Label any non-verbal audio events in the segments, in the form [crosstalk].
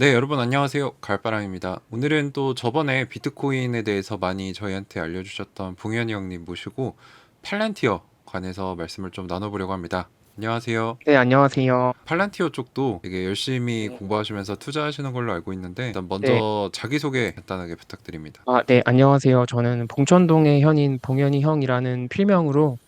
네, 여러분 안녕하세요. 갈바람입니다. 오늘은 또 저번에 비트코인에 대해서 많이 저희한테 알려주셨던 봉현이 형님 모시고 팔란티어 관해서 말씀을 좀 나눠보려고 합니다. 안녕하세요. 네, 안녕하세요. 팔란티어 쪽도 되게 열심히 네. 공부하시면서 투자하시는 걸로 알고 있는데 일단 먼저 자기소개 간단하게 부탁드립니다. 아, 네, 안녕하세요. 저는 봉천동의 현인 봉현이 형이라는 필명으로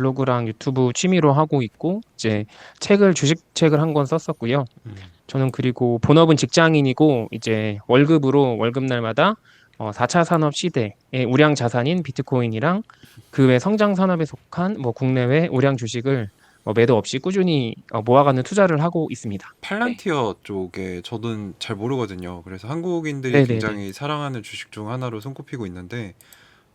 블로그랑 유튜브 취미로 하고 있고, 이제 책을, 주식책을 한 권 썼었고요. 음, 저는 그리고 본업은 직장인이고, 이제 월급으로 월급날마다 어, 4차 산업 시대의 우량 자산인 비트코인이랑 그 외 성장 산업에 속한 뭐 국내외 우량 주식을 뭐 매도 없이 꾸준히 어, 모아가는 투자를 하고 있습니다. 팔란티어 쪽에 저는 잘 모르거든요. 그래서 한국인들이 네네네. 굉장히 사랑하는 주식 중 하나로 손꼽히고 있는데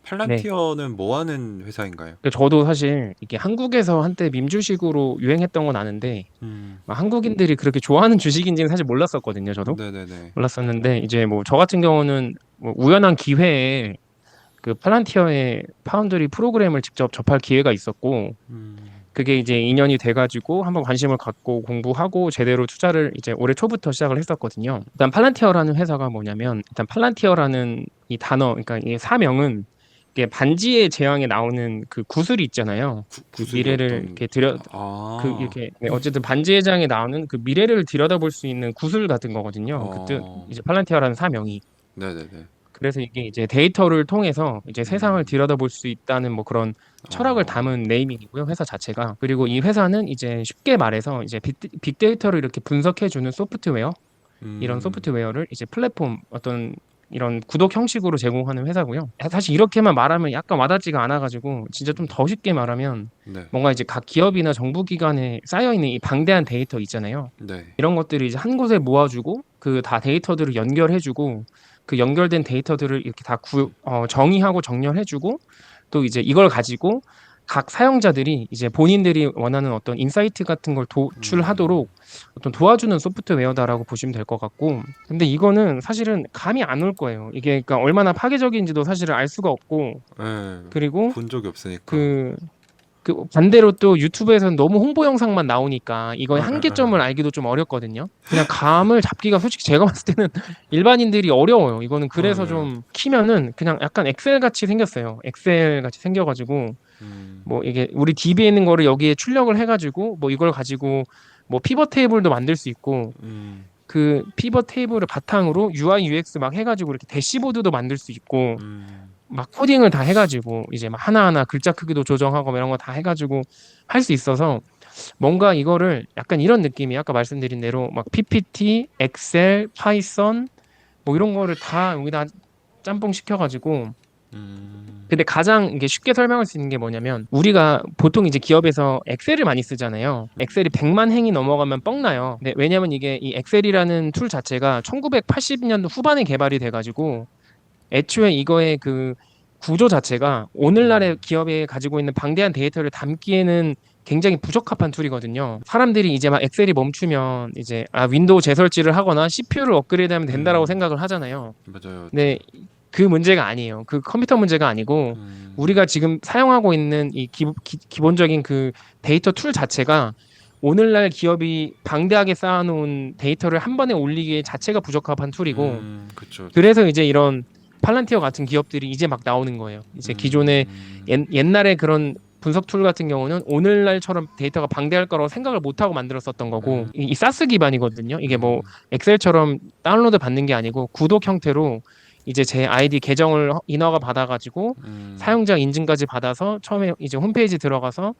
팔란티어는 뭐 하는 회사인가요? 근데 저도 사실 이게 한국에서 한때 밈주식으로 유행했던 건 아는데 음, 막 한국인들이 그렇게 좋아하는 주식인지는 사실 몰랐었거든요. 저도 네네네. 몰랐었는데 이제 뭐 저 같은 경우는 뭐 우연한 기회에 그 팔란티어의 파운드리 프로그램을 직접 접할 기회가 있었고 음, 그게 이제 인연이 돼가지고 한번 관심을 갖고 공부하고 제대로 투자를 이제 올해 초부터 시작을 했었거든요. 일단 팔란티어라는 회사가 뭐냐면 일단 팔란티어라는 이 단어 그러니까 이 사명은 이게 반지의 제왕에 나오는 그 구슬이 있잖아요. 구- 미래를 이렇게 들여 아, 그 이렇게 네, 어쨌든 반지의 장에 나오는 그 미래를 들여다볼 수 있는 구슬 같은 거거든요. 어. 그뜻 이제 팔란티어라는 사명이. 네네네. 그래서 이게 이제 데이터를 통해서 이제 세상을 음. 들여다볼 수 있다는 뭐 그런 철학을 어. 담은 네이밍이고요. 회사 자체가. 그리고 이 회사는 이제 쉽게 말해서 이제 빅, 빅데이터를 이렇게 분석해 주는 소프트웨어 이런 음, 소프트웨어를 이제 플랫폼 어떤 이런 구독 형식으로 제공하는 회사고요. 사실 이렇게만 말하면 약간 와닿지가 않아가지고 진짜 좀 더 쉽게 말하면 네, 뭔가 이제 각 기업이나 정부 기관에 쌓여 있는 이 방대한 데이터 있잖아요. 네. 이런 것들을 이제 한 곳에 모아주고 그 다 데이터들을 연결해주고 그 연결된 데이터들을 이렇게 다 구, 어, 정의하고 정렬해주고 또 이제 이걸 가지고 각 사용자들이 이제 본인들이 원하는 어떤 인사이트 같은 걸 도출하도록 어떤 도와주는 소프트웨어다라고 보시면 될 것 같고 근데 이거는 사실은 감이 안 올 거예요. 이게 그러니까 얼마나 파괴적인지도 사실은 알 수가 없고 네, 그리고 본 적이 없으니까. 그, 그 반대로 또 유튜브에서는 너무 홍보 영상만 나오니까 이거의 아, 아, 한계점을 알기도 좀 어렵거든요. 그냥 감을 잡기가 솔직히 제가 봤을 때는 [laughs] 일반인들이 어려워요. 이거는 그래서 아, 네. 좀 키면은 그냥 약간 엑셀 같이 생겼어요. 엑셀 같이 생겨가지고 음, 뭐 이게 우리 DB에 있는 거를 여기에 출력을 해가지고 뭐 이걸 가지고 뭐 피벗 테이블도 만들 수 있고 음, 그 피벗 테이블을 바탕으로 UI UX 막 해가지고 이렇게 대시보드도 만들 수 있고 음, 막 코딩을 다 해가지고 이제 막 하나하나 글자 크기도 조정하고 뭐 이런 거 다 해가지고 할 수 있어서 뭔가 이거를 약간 이런 느낌이 아까 말씀드린 대로 막 PPT, 엑셀, 파이썬 뭐 이런 거를 다 여기다 짬뽕 시켜가지고 음, 근데 가장 이게 쉽게 설명할 수 있는 게 뭐냐면 우리가 보통 이제 기업에서 엑셀을 많이 쓰잖아요. 엑셀이 100만 행이 넘어가면 뻥나요. 왜냐면 이게 이 엑셀이라는 툴 자체가 1980년도 후반에 개발이 돼가지고 애초에 이거의 그 구조 자체가 오늘날의 기업에 가지고 있는 방대한 데이터를 담기에는 굉장히 부적합한 툴이거든요. 사람들이 이제 막 엑셀이 멈추면 이제 아 윈도우 재설치를 하거나 CPU를 업그레이드하면 된다라고 음. 생각을 하잖아요. 맞아요. 근데 그 문제가 아니에요. 그 컴퓨터 문제가 아니고 음, 우리가 지금 사용하고 있는 이 기, 본적인그 데이터 툴 자체가 오늘날 기업이 방대하게 쌓아놓은 데이터를 한 번에 올리기에 자체가 부적합한 툴이고 음. 그래서 이제 이런 팔란티어 같은 기업들이 이제 막 나오는 거예요. 이제 음, 옛, 옛날에 그런 분석 툴 같은 경우는 오늘날처럼 데이터가 방대할 거라고 생각을 못 하고 만들었었던 거고 음. 이, 이 사스 기반이거든요. 이게 뭐 음, 엑셀처럼 다운로드 받는 게 아니고 구독 형태로 이제 제 아이디 계정을 허- 인허가 받아가지고 음, 사용자 인증까지 받아서 처음에 이제 홈페이지 들어가서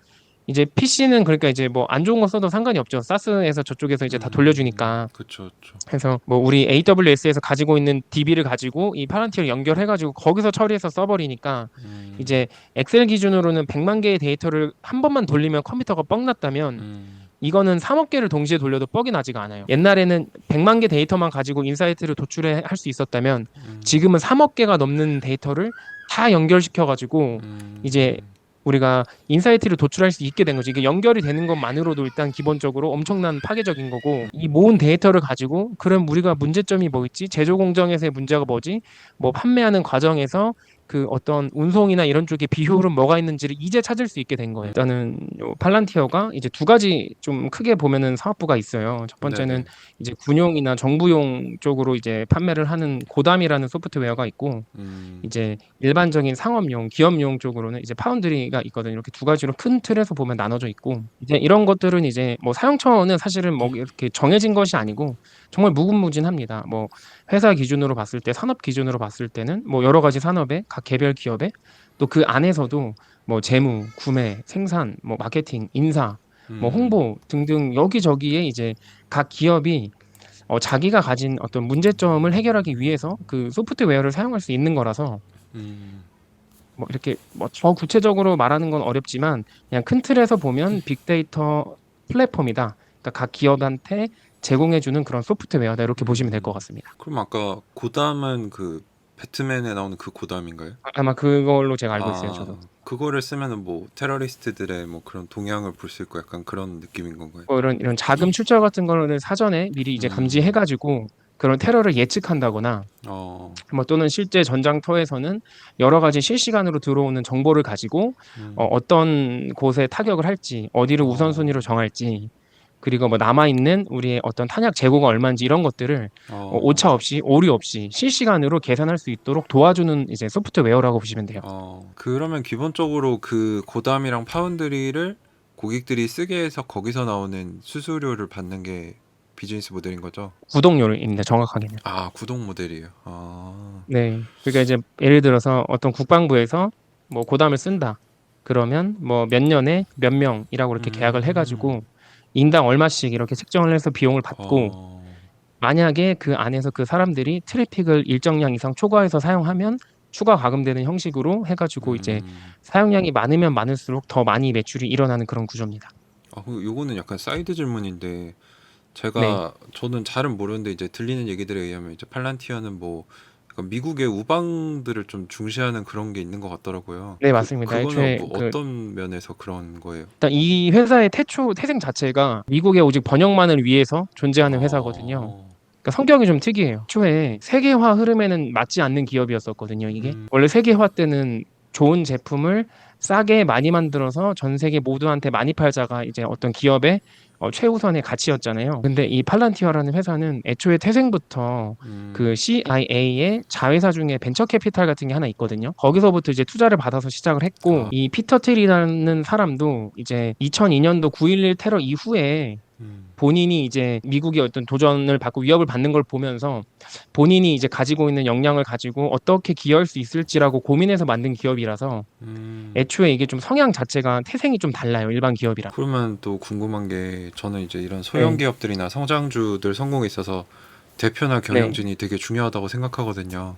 이제 PC는 그러니까 이제 뭐 안 좋은 거 써도 상관이 없죠. 사스에서 저쪽에서 이제 다 음, 돌려주니까. 그쵸. 그래서 뭐 우리 AWS에서 가지고 있는 DB를 가지고 이 파란티를 연결해가지고 거기서 처리해서 써버리니까 음, 이제 엑셀 기준으로는 100만 개의 데이터를 한 번만 돌리면 컴퓨터가 뻥 났다면 음, 이거는 3억 개를 동시에 돌려도 뻑이 나지가 않아요. 옛날에는 100만 개 데이터만 가지고 인사이트를 도출해 할 수 있었다면 음, 지금은 3억 개가 넘는 데이터를 다 연결시켜 가지고 음, 이제 우리가 인사이트를 도출할 수 있게 된 거죠. 이게 연결이 되는 것만으로도 일단 기본적으로 엄청난 파괴적인 거고 이 모은 데이터를 가지고 그럼 우리가 문제점이 뭐 있지? 제조 공정에서의 문제가 뭐지? 뭐 판매하는 과정에서 그 어떤 운송이나 이런 쪽에 비효율은 뭐가 있는지를 이제 찾을 수 있게 된 거예요. 일단은 요 팔란티어가 이제 두 가지 좀 크게 보면은 사업부가 있어요. 첫 번째는 네네. 이제 군용이나 정부용 쪽으로 이제 판매를 하는 고담이라는 소프트웨어가 있고 음, 이제 일반적인 상업용, 기업용 쪽으로는 이제 파운드리가 있거든요. 이렇게 두 가지로 큰 틀에서 보면 나눠져 있고 이제 이런 것들은 이제 뭐 사용처는 사실은 뭐 이렇게 정해진 것이 아니고 정말 무궁무진합니다. 뭐 회사 기준으로 봤을 때 산업 기준으로 봤을 때는 뭐 여러 가지 산업에 각 개별 기업에 또 그 안에서도 뭐 재무, 구매, 생산, 뭐 마케팅, 인사, 뭐 음, 홍보 등등 여기저기에 이제 각 기업이 어, 자기가 가진 어떤 문제점을 해결하기 위해서 그 소프트웨어를 사용할 수 있는 거라서 음, 뭐 이렇게 뭐 더 구체적으로 말하는 건 어렵지만 그냥 큰 틀에서 보면 빅데이터 플랫폼이다. 그러니까 각 기업한테 제공해주는 그런 소프트웨어다 이렇게 보시면 될 것 같습니다. 그럼 아까 고담은 그 배트맨에 나오는 그 고담인가요? 아- 아마 그걸로 제가 알고 있어요. 아, 저도. 그거를 쓰면은 뭐 테러리스트들의 뭐 그런 동향을 볼 수 있고 약간 그런 느낌인 건가요? 뭐 이런 이런 자금 출처 같은 거를 사전에 미리 이제 음. 감지해가지고 그런 테러를 예측한다거나 어, 뭐 또는 실제 전장터에서는 여러 가지 실시간으로 들어오는 정보를 가지고 음, 어, 어떤 곳에 타격을 할지 어디를 어. 우선순위로 정할지 그리고 뭐 남아 있는 우리의 어떤 탄약 재고가 얼마인지 이런 것들을 어, 어, 오차 없이 오류 없이 실시간으로 계산할 수 있도록 도와주는 이제 소프트웨어라고 보시면 돼요. 어, 그러면 기본적으로 그 고담이랑 파운드리를 고객들이 쓰게 해서 거기서 나오는 수수료를 받는 게 비즈니스 모델인 거죠? 구독료입니다. 정확하게는. 아, 구독 모델이에요. 아, 네. 그러니까 이제 예를 들어서 어떤 국방부에서 뭐 고담을 쓴다. 그러면 뭐 몇 년에 몇 명이라고 이렇게 음. 계약을 해가지고 인당 얼마씩 이렇게 책정을 해서 비용을 받고 어, 만약에 그 안에서 그 사람들이 트래픽을 일정량 이상 초과해서 사용하면 추가 과금되는 형식으로 해가지고 이제 음. 사용량이 많으면 많을수록 더 많이 매출이 일어나는 그런 구조입니다. 아, 그 요거는 약간 사이드 질문인데 제가 네. 저는 잘은 모르는데 이제 들리는 얘기들에 의하면 이제 팔란티어는 뭐 약간 미국의 우방들을 좀 중시하는 그런 게 있는 것 같더라고요. 네, 맞습니다. 그, 애초에 뭐 그- 어떤 면에서 그런 거예요? 일단 이 회사의 태초 태생 자체가 미국의 오직 번영만을 위해서 존재하는 회사거든요. 어, 그러니까 성격이 좀 특이해요. 초에 세계화 흐름에는 맞지 않는 기업이었었거든요. 이게 음. 원래 세계화 때는 좋은 제품을 싸게 많이 만들어서 전 세계 모두한테 많이 팔자가 이제 어떤 기업의 어, 최우선의 가치였잖아요. 근데 이 팔란티어라는 회사는 애초에 태생부터 음, 그 CIA의 자회사 중에 벤처 캐피탈 같은 게 하나 있거든요. 거기서부터 이제 투자를 받아서 시작을 했고 아. 이 피터 틸이라는 사람도 이제 2002년도 9.11 테러 이후에 음, 본인이 이제 미국의 어떤 도전을 받고 위협을 받는 걸 보면서 본인이 이제 가지고 있는 역량을 가지고 어떻게 기여할 수 있을지라고 고민해서 만든 기업이라서 음. 애초에 이게 좀 성향 자체가 태생이 좀 달라요 일반 기업이랑. 그러면 또 궁금한 게 저는 이제 이런 소형 네. 기업들이나 성장주들 성공에 있어서 대표나 경영진이 되게 중요하다고 생각하거든요.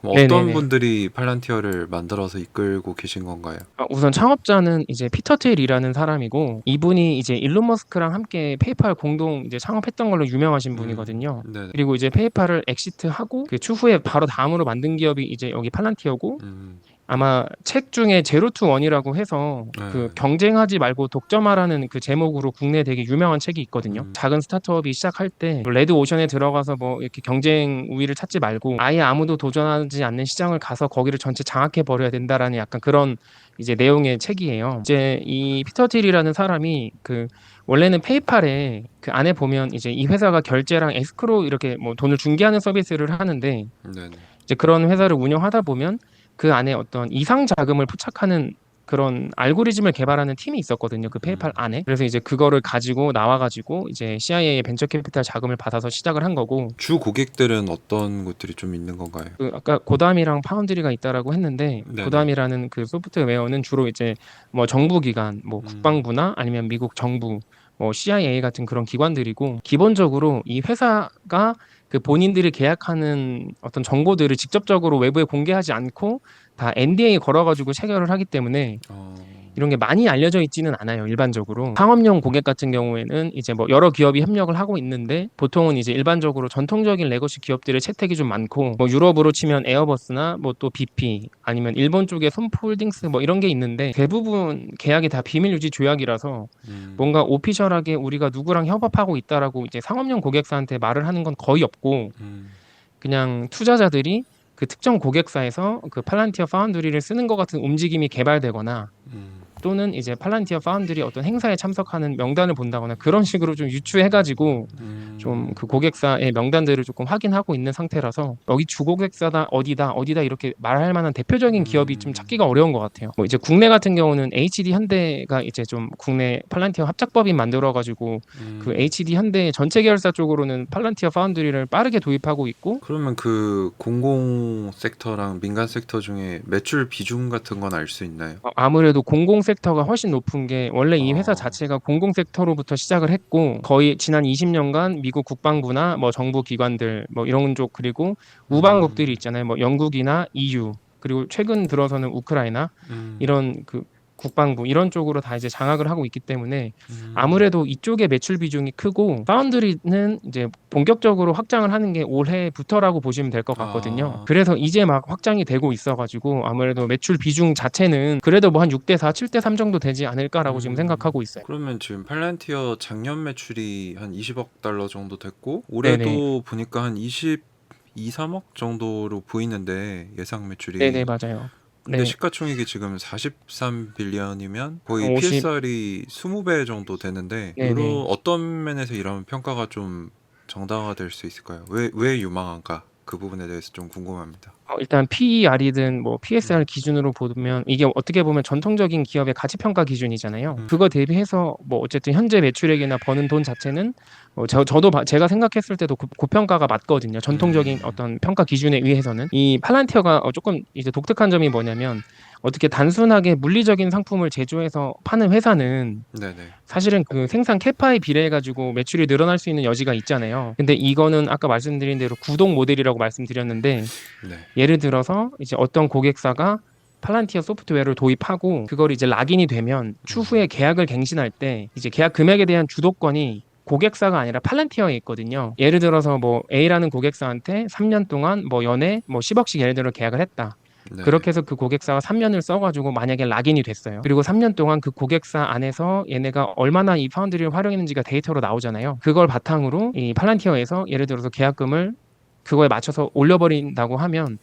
그럼 네, 어떤 네, 네. 분들이 팔란티어를 만들어서 이끌고 계신 건가요? 아, 우선 창업자는 이제 피터 틸이라는 사람이고 이분이 이제 일론 머스크랑 함께 페이팔 공동 이제 창업했던 걸로 유명하신 분이거든요. 네. 그리고 이제 페이팔을 엑시트하고 그 추후에 바로 다음으로 만든 기업이 이제 여기 팔란티어고 음, 아마 책 중에 제로 투 원이라고 해서 네. 그 경쟁하지 말고 독점하라는 그 제목으로 국내 되게 유명한 책이 있거든요. 음. 작은 스타트업이 시작할 때 레드 오션에 들어가서 뭐 이렇게 경쟁 우위를 찾지 말고 아예 아무도 도전하지 않는 시장을 가서 거기를 전체 장악해 버려야 된다라는 약간 그런 이제 내용의 책이에요. 이제 이 피터 틸이라는 사람이 그 원래는 페이팔에 그 안에 보면 이제 이 회사가 결제랑 에스크로 이렇게 뭐 돈을 중개하는 서비스를 하는데 네네. 이제 그런 회사를 운영하다 보면 그 안에 어떤 이상 자금을 포착하는 그런 알고리즘을 개발하는 팀이 있었거든요. 그 페이팔 음. 안에. 그래서 이제 그거를 가지고 나와가지고 이제 CIA의 벤처 캐피탈 자금을 받아서 시작을 한 거고. 주 고객들은 어떤 것들이 좀 있는 건가요? 그 아까 고담이랑 파운드리가 있다라고 했는데 네네. 고담이라는 그 소프트웨어는 주로 이제 뭐 정부기관, 뭐 음. 국방부나 아니면 미국 정부, 뭐 CIA 같은 그런 기관들이고 기본적으로 이 회사가 그 본인들이 계약하는 어떤 정보들을 직접적으로 외부에 공개하지 않고 다 NDA 걸어가지고 체결을 하기 때문에 어, 이런 게 많이 알려져 있지는 않아요 일반적으로. 상업용 고객 같은 경우에는 이제 뭐 여러 기업이 협력을 하고 있는데 보통은 이제 일반적으로 전통적인 레거시 기업들의 채택이 좀 많고 뭐 유럽으로 치면 에어버스나 뭐 또 BP 아니면 일본 쪽에 손폴딩스 뭐 이런 게 있는데 대부분 계약이 다 비밀 유지 조약이라서 음, 뭔가 오피셜하게 우리가 누구랑 협업하고 있다라고 이제 상업용 고객사한테 말을 하는 건 거의 없고 음, 그냥 투자자들이 그 특정 고객사에서 그 팔란티어 파운드리를 쓰는 것 같은 움직임이 개발되거나 음. 또는 이제 팔란티어 파운드리 어떤 행사에 참석하는 명단을 본다거나 그런 식으로 좀 유추해가지고 음. 좀그 고객사의 명단들을 조금 확인하고 있는 상태라서 여기 주고객사다 어디다 어디다 이렇게 말할 만한 대표적인 기업이 좀 음. 찾기가 어려운 것 같아요. 뭐 이제 국내 같은 경우는 HD 현대가 이제 좀 국내 팔란티어 합작법인 만들어가지고 음. 그 HD 현대 전체 계열사 쪽으로는 팔란티어 파운드리를 빠르게 도입하고 있고 그러면 그 공공 섹터랑 민간 섹터 중에 매출 비중 같은 건 알 수 있나요? 어, 아무래도 공공 섹터가 훨씬 높은 게 원래 이 회사 어. 자체가 공공 섹터로부터 시작을 했고 거의 지난 20년간 미국 국방부나 뭐 정부 기관들 뭐 이런 쪽 그리고 우방국들이 있잖아요. 뭐 영국이나 EU 그리고 최근 들어서는 우크라이나 음. 이런 그 국방부 이런 쪽으로 다 이제 장악을 하고 있기 때문에 음. 아무래도 이쪽의 매출 비중이 크고 파운드리는 이제 본격적으로 확장을 하는 게 올해부터라고 보시면 될 것 같거든요. 아. 그래서 이제 막 확장이 되고 있어가지고 아무래도 매출 비중 자체는 그래도 뭐 한 6대 4, 7대 3 정도 되지 않을까라고 지금 음. 생각하고 있어요. 그러면 지금 팔란티어 작년 매출이 한 20억 달러 정도 됐고 올해도 보니까 한 22, 3억 정도로 보이는데 예상 매출이 네네 맞아요. 근데 네. 시가총액이 지금 43 빌리언이면 거의 50. PSR이 20배 정도 되는데 네네. 이런 어떤 면에서 이런 평가가 좀 정당화될 수 있을까요? 왜 왜 유망한가? 그 부분에 대해서 좀 궁금합니다. 어, 일단 PER이든 뭐 PSR 기준으로 보면 이게 어떻게 보면 전통적인 기업의 가치 평가 기준이잖아요. 음. 그거 대비해서 뭐 어쨌든 현재 매출액이나 버는 돈 자체는 어, 저, 저도 바- 제가 생각했을 때도 고, 고평가가 맞거든요. 전통적인 음. 어떤 평가 기준에 의해서는 이 팔란티어가 어, 조금 이제 독특한 점이 뭐냐면 어떻게 단순하게 물리적인 상품을 제조해서 파는 회사는 네네. 사실은 그 생산 캐파에 비례해 가지고 매출이 늘어날 수 있는 여지가 있잖아요. 근데 이거는 아까 말씀드린 대로 구독 모델이라고 말씀드렸는데 네. 예를 들어서 이제 어떤 고객사가 팔란티어 소프트웨어를 도입하고 그걸 이제 락인이 되면 추후에 계약을 갱신할 때 이제 계약 금액에 대한 주도권이 고객사가 아니라 팔란티어에 있거든요. 예를 들어서 뭐 A라는 고객사한테 3년 동안 뭐 연에 뭐 10억씩 예를 들어 계약을 했다. 네. 그렇게 해서 그 고객사가 3년을 써가지고 만약에 락인이 됐어요. 그리고 3년 동안 그 고객사 안에서 얘네가 얼마나 이 파운드리를 활용했는지가 데이터로 나오잖아요. 그걸 바탕으로 이 팔란티어에서 예를 들어서 계약금을 그거에 맞춰서 올려버린다고 하면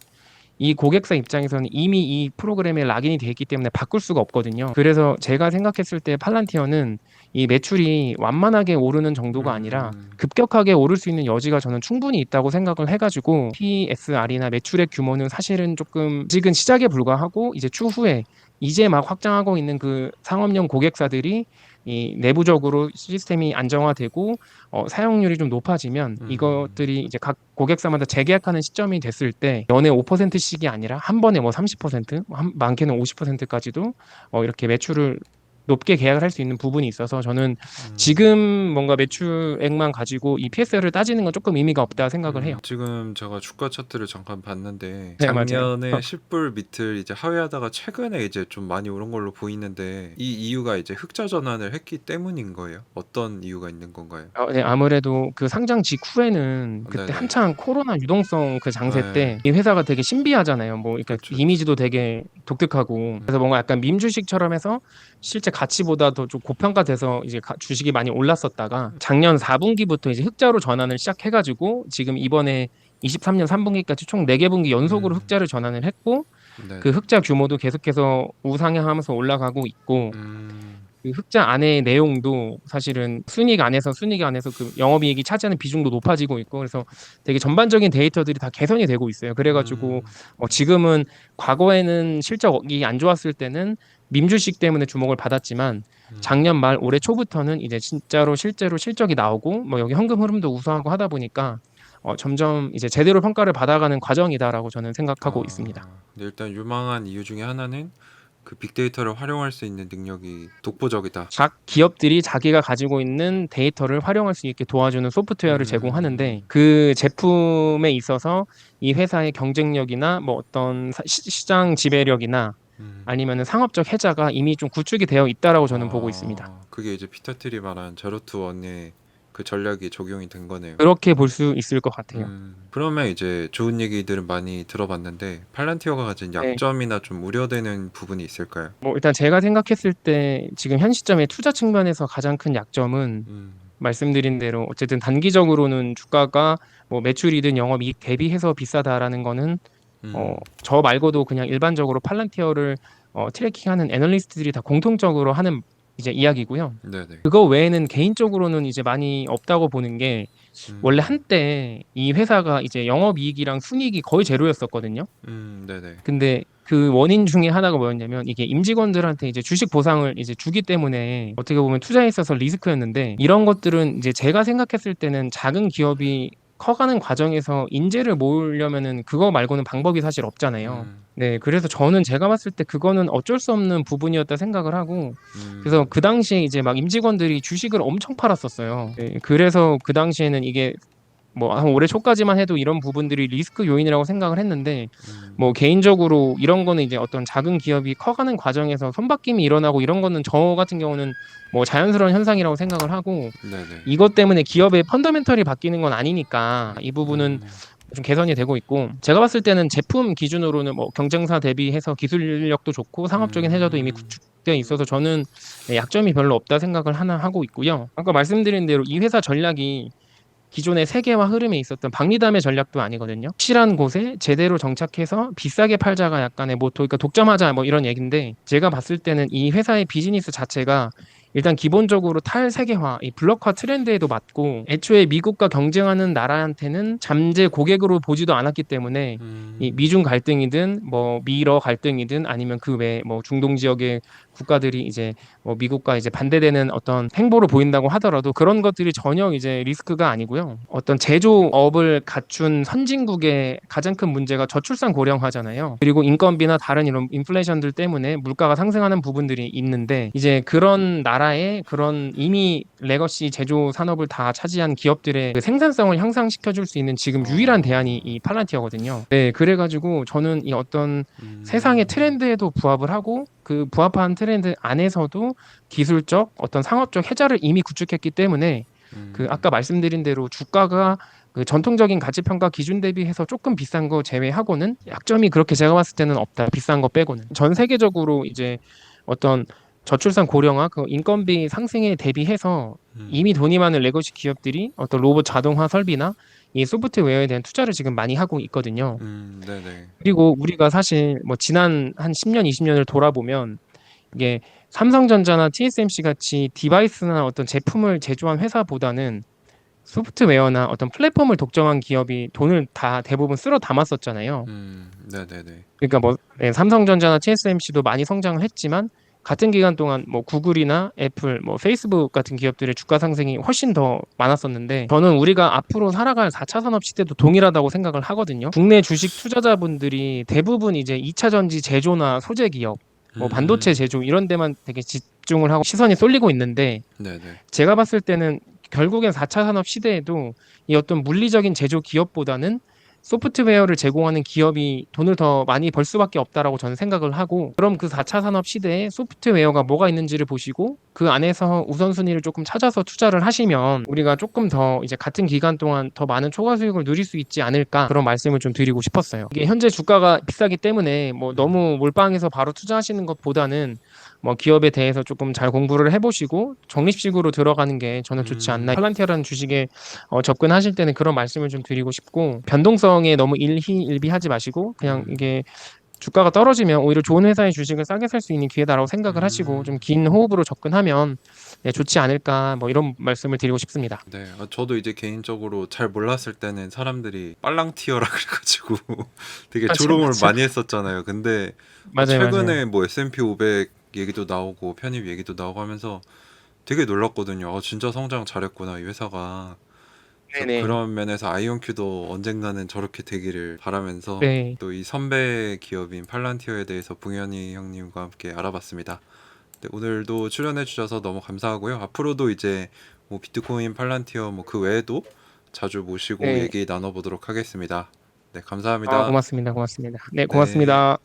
이 고객사 입장에서는 이미 이 프로그램에 락인이 돼 있기 때문에 바꿀 수가 없거든요. 그래서 제가 생각했을 때 팔란티어는 이 매출이 완만하게 오르는 정도가 아니라 음. 급격하게 오를 수 있는 여지가 저는 충분히 있다고 생각을 해가지고 PSR이나 매출액 규모는 사실은 조금 아직은 시작에 불과하고 이제 추후에 이제 막 확장하고 있는 그 상업용 고객사들이 이 내부적으로 시스템이 안정화되고 어, 사용률이 좀 높아지면 음. 이것들이 이제 각 고객사마다 재계약하는 시점이 됐을 때 연에 5%씩이 아니라 한 번에 뭐 30%, 한, 많게는 50%까지도 어, 이렇게 매출을 높게 계약을 할 수 있는 부분이 있어서 저는 음. 지금 뭔가 매출액만 가지고 이 PSR을 따지는 건 조금 의미가 없다 생각을 해요. 음, 지금 제가 주가 차트를 잠깐 봤는데 네, 맞아요. 작년에 어. 10불 밑을 이제 하회하다가 최근에 이제 좀 많이 오른 걸로 보이는데 이 이유가 이제 흑자 전환을 했기 때문인 거예요. 어떤 이유가 있는 건가요? 어, 네, 아무래도 그 상장 직후에는 그때 네네. 한창 코로나 유동성 그 장세 네. 때이 회사가 되게 신비하잖아요. 뭐 그러니까 그쵸. 이미지도 되게 독특하고 그래서 뭔가 약간 밈 주식처럼 해서 실제 가치보다 더 좀 고평가돼서 이제 가- 주식이 많이 올랐었다가 작년 4분기부터 이제 흑자로 전환을 시작해가지고 지금 이번에 23년 3분기까지 총 4개 분기 연속으로 음. 흑자를 전환을 했고 네. 그 흑자 규모도 계속해서 우상향하면서 올라가고 있고 음, 그 흑자 안의 내용도 사실은 순이익 안에서 순이익 안에서 그 영업이익이 차지하는 비중도 높아지고 있고 그래서 되게 전반적인 데이터들이 다 개선이 되고 있어요. 그래가지고 음, 어, 지금은 과거에는 실적이 안 좋았을 때는 밈주식 때문에 주목을 받았지만 음. 작년 말 올해 초부터는 이제 진짜로 실제로 실적이 나오고 뭐 여기 현금 흐름도 우수하고 하다 보니까 어, 점점 이제 제대로 평가를 받아가는 과정이다라고 저는 생각하고 아, 있습니다. 근데 일단 유망한 이유 중에 하나는 그 빅데이터를 활용할 수 있는 능력이 독보적이다. 각 기업들이 자기가 가지고 있는 데이터를 활용할 수 있게 도와주는 소프트웨어를 음. 제공하는데 그 제품에 있어서 이 회사의 경쟁력이나 뭐 어떤 사- 시, 시장 지배력이나 음. 아니면은 상업적 해자가 이미 좀 구축이 되어 있다라고 저는 보고 아, 있습니다. 그게 이제 피터틀이 말한 제로 투 원의 그 전략이 적용이 된 거네요. 그렇게 볼 수 있을 것 같아요. 음, 그러면 이제 좋은 얘기들은 많이 들어봤는데 팔란티어가 가진 네. 약점이나 좀 우려되는 부분이 있을까요? 뭐 일단 제가 생각했을 때 지금 현 시점에 투자 측면에서 가장 큰 약점은 음, 말씀드린 대로 어쨌든 단기적으로는 주가가 뭐 매출이든 영업이익 대비해서 비싸다라는 거는 음. 어, 저 말고도 그냥 일반적으로 팔란티어를 어, 트래킹하는 애널리스트들이 다 공통적으로 하는 이제 이야기고요. 네네. 그거 외에는 개인적으로는 이제 많이 없다고 보는 게 음. 원래 한때 이 회사가 이제 영업이익이랑 순이익이 거의 제로였었거든요. 음, 네네. 근데 그 원인 중에 하나가 뭐였냐면 이게 임직원들한테 이제 주식 보상을 이제 주기 때문에 어떻게 보면 투자에 있어서 리스크였는데 이런 것들은 이제 제가 생각했을 때는 작은 기업이 커가는 과정에서 인재를 모으려면은 그거 말고는 방법이 사실 없잖아요. 음, 네, 그래서 저는 제가 봤을 때 그거는 어쩔 수 없는 부분이었다 생각을 하고 음. 그래서 그 당시에 이제 막 임직원들이 주식을 엄청 팔았었어요. 네, 그래서 그 당시에는 이게 뭐 한 올해 초까지만 해도 이런 부분들이 리스크 요인이라고 생각을 했는데 음. 뭐 개인적으로 이런 거는 이제 어떤 작은 기업이 커가는 과정에서 손바뀜이 일어나고 이런 거는 저 같은 경우는 뭐 자연스러운 현상이라고 생각을 하고 네네. 이것 때문에 기업의 펀더멘털이 바뀌는 건 아니니까 이 부분은 음, 좀 개선이 되고 있고 제가 봤을 때는 제품 기준으로는 뭐 경쟁사 대비해서 기술력도 좋고 상업적인 해저도 이미 음. 구축되어 있어서 저는 네, 약점이 별로 없다 생각을 하나 하고 있고요. 아까 말씀드린 대로 이 회사 전략이 기존의 세계화 흐름에 있었던 박리담의 전략도 아니거든요. 확실한 곳에 제대로 정착해서 비싸게 팔자가 약간의 모토, 그러니까 독점하자 뭐 이런 얘기인데 제가 봤을 때는 이 회사의 비즈니스 자체가 일단 기본적으로 탈세계화, 이 블록화 트렌드에도 맞고 애초에 미국과 경쟁하는 나라한테는 잠재 고객으로 보지도 않았기 때문에 음. 이 미중 갈등이든 뭐 미러 갈등이든 아니면 그 외 뭐 중동 지역의 국가들이 이제 뭐 미국과 이제 반대되는 어떤 행보를 보인다고 하더라도 그런 것들이 전혀 이제 리스크가 아니고요. 어떤 제조업을 갖춘 선진국의 가장 큰 문제가 저출산 고령화잖아요. 그리고 인건비나 다른 이런 인플레이션들 때문에 물가가 상승하는 부분들이 있는데 이제 그런 나라의 그런 이미 레거시 제조 산업을 다 차지한 기업들의 그 생산성을 향상시켜 줄 수 있는 지금 유일한 대안이 이 팔란티어거든요. 네, 그래 가지고 저는 이 어떤 음. 세상의 트렌드에도 부합을 하고 그 부합한 트렌드 안에서도 기술적 어떤 상업적 해자를 이미 구축했기 때문에 음. 그 아까 말씀드린 대로 주가가 그 전통적인 가치 평가 기준 대비해서 조금 비싼 거 제외하고는 약점이 그렇게 제가 봤을 때는 없다. 비싼 거 빼고는 전 세계적으로 이제 어떤 저출산 고령화 그 인건비 상승에 대비해서 음. 이미 돈이 많은 레거시 기업들이 어떤 로봇 자동화 설비나 이 소프트웨어에 대한 투자를 지금 많이 하고 있거든요. 음, 네네. 그리고 우리가 사실 뭐 지난 한 10년, 20년을 돌아보면 이게 삼성전자나 TSMC 같이 디바이스나 어떤 제품을 제조한 회사보다는 소프트웨어나 어떤 플랫폼을 독점한 기업이 돈을 다 대부분 쓸어 담았었잖아요. 음, 네네네. 그러니까 뭐 네, 삼성전자나 TSMC도 많이 성장을 했지만 같은 기간 동안 뭐 구글이나 애플, 뭐 페이스북 같은 기업들의 주가 상승이 훨씬 더 많았었는데 저는 우리가 앞으로 살아갈 4차 산업 시대도 동일하다고 생각을 하거든요. 국내 주식 투자자분들이 대부분 이제 2차 전지 제조나 소재 기업, 뭐 음. 반도체 제조 이런 데만 되게 집중을 하고 시선이 쏠리고 있는데 네네. 제가 봤을 때는 결국엔 4차 산업 시대에도 이 어떤 물리적인 제조 기업보다는 소프트웨어를 제공하는 기업이 돈을 더 많이 벌 수밖에 없다라고 저는 생각을 하고 그럼 그 4차 산업 시대에 소프트웨어가 뭐가 있는지를 보시고 그 안에서 우선순위를 조금 찾아서 투자를 하시면 우리가 조금 더 이제 같은 기간 동안 더 많은 초과 수익을 누릴 수 있지 않을까 그런 말씀을 좀 드리고 싶었어요. 이게 현재 주가가 비싸기 때문에 뭐 너무 몰빵해서 바로 투자하시는 것보다는 뭐 기업에 대해서 조금 잘 공부를 해보시고 적립식으로 들어가는 게 저는 좋지 음. 않나. 팔란티어라는 주식에 어, 접근하실 때는 그런 말씀을 좀 드리고 싶고 변동성에 너무 일희일비하지 마시고 그냥 음. 이게 주가가 떨어지면 오히려 좋은 회사의 주식을 싸게 살 수 있는 기회다라고 생각을 하시고 음. 좀긴 호흡으로 접근하면 네, 좋지 않을까 뭐 이런 말씀을 드리고 싶습니다. 네, 아, 저도 이제 개인적으로 잘 몰랐을 때는 사람들이 빨랑티어라 [laughs] 그래가지고 되게 맞아, 조롱을 맞아. 많이 했었잖아요. 근데 맞아요, 최근에 맞아요. 뭐 S&P 500 얘기도 나오고 편입 얘기도 나오고 하면서 되게 놀랐거든요. 아, 진짜 성장 잘했구나 이 회사가. 그래서 네네. 그런 면에서 아이온큐도 언젠가는 저렇게 되기를 바라면서 네. 또 이 선배 기업인 팔란티어에 대해서 봉현이 형님과 함께 알아봤습니다. 네, 오늘도 출연해 주셔서 너무 감사하고요. 앞으로도 이제 뭐 비트코인 팔란티어 뭐 그 외에도 자주 모시고 네. 얘기 나눠보도록 하겠습니다. 네, 감사합니다. 아, 고맙습니다. 고맙습니다. 네, 고맙습니다.